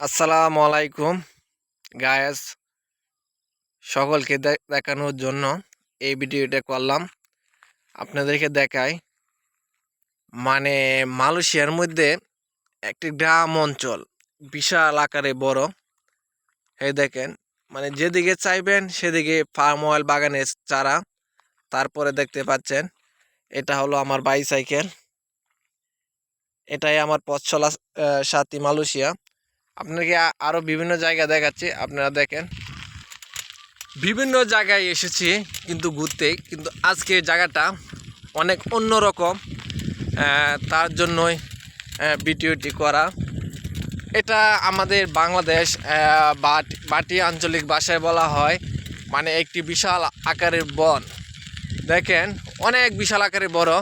আসসালামু আলাইকুম গায়েস সকলকে দেখানোর জন্য এই ভিডিওটা করলাম। আপনাদেরকে দেখাই মানে মালয়েশিয়ার মধ্যে একটি গ্রাম অঞ্চল, বিশাল আকারে বড়। এই দেখেন মানে যেদিকে চাইবেন সেদিকে ফার্ম অয়েল বাগানের চারা, তারপরে দেখতে পাচ্ছেন, এটা হলো আমার বাইসাইকেল এটাই আমার পথ চলা সাথী মালয়েশিয়া। আপনাকে আরও বিভিন্ন জায়গা দেখাচ্ছি, আপনারা দেখেন। বিভিন্ন জায়গায় এসেছি কিন্তু ঘুরতে, কিন্তু আজকে জায়গাটা অনেক অন্যরকম তার জন্যই ভিডিওটি করা। এটা আমাদের বাংলাদেশ বাট- বাটি আঞ্চলিক ভাষায় বলা হয় মানে একটি বিশাল আকারের বন। দেখেন, অনেক বিশাল আকারের বড়।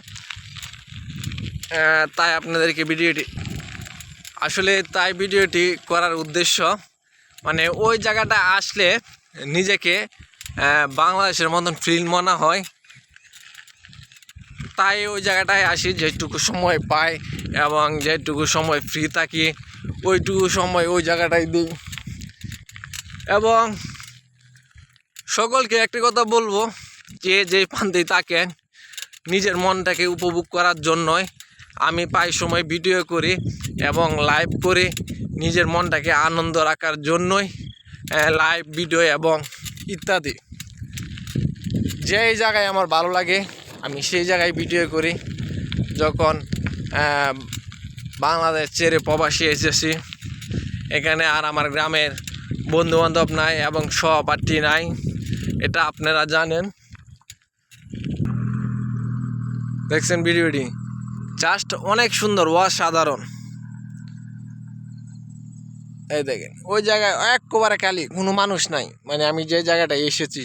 তাই আপনাদেরকে ভিডিওটি আসলে তাই ভিডিওটি করার উদ্দেশ্য মানে ওই জায়গাটা আসলে নিজেকে বাংলাদেশের মতন ফিল মনে হয়। তাই ওই জায়গাটায় আসি, যেটুকু সময় পাই এবং যেটুকু সময় ফ্রি থাকি, ওইটুকু সময় ওই জায়গাটায় দিই। এবং সকলকে একটি কথা বলব, যে যে প্রান্তেই থাকেন, নিজের মনটাকে উপভোগ করার জন্যই আমি প্রায় সময় ভিডিও করি এবং লাইভ করি নিজের মনটাকে আনন্দ রাখার জন্যই লাইভ ভিডিও এবং ইত্যাদি। যেই জায়গায় আমার ভালো লাগে, আমি সেই জায়গায় ভিডিও করি। যখন বাংলাদেশ ছেড়ে প্রবাসী এসেছি, এখানে আর আমার গ্রামের বন্ধুবান্ধব নাই এবং সহপাঠী নাই, এটা আপনারা জানেন। দেখছেন ভিডিওটি জাস্ট অনেক সুন্দর, অসাধারণ। এই দেখেন, ওই জায়গায় একবারে খালি, কোনো মানুষ নাই। মানে আমি যে জায়গাটায় এসেছি,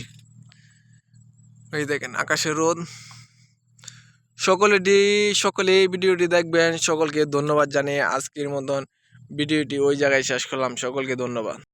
এই দেখেন, আকাশের রোদ। সকলেটি সকলে এই ভিডিওটি দেখবেন। সকলকে ধন্যবাদ জানিয়ে আজকের মতন ভিডিওটি ওই জায়গায় শেষ করলাম। সকলকে ধন্যবাদ।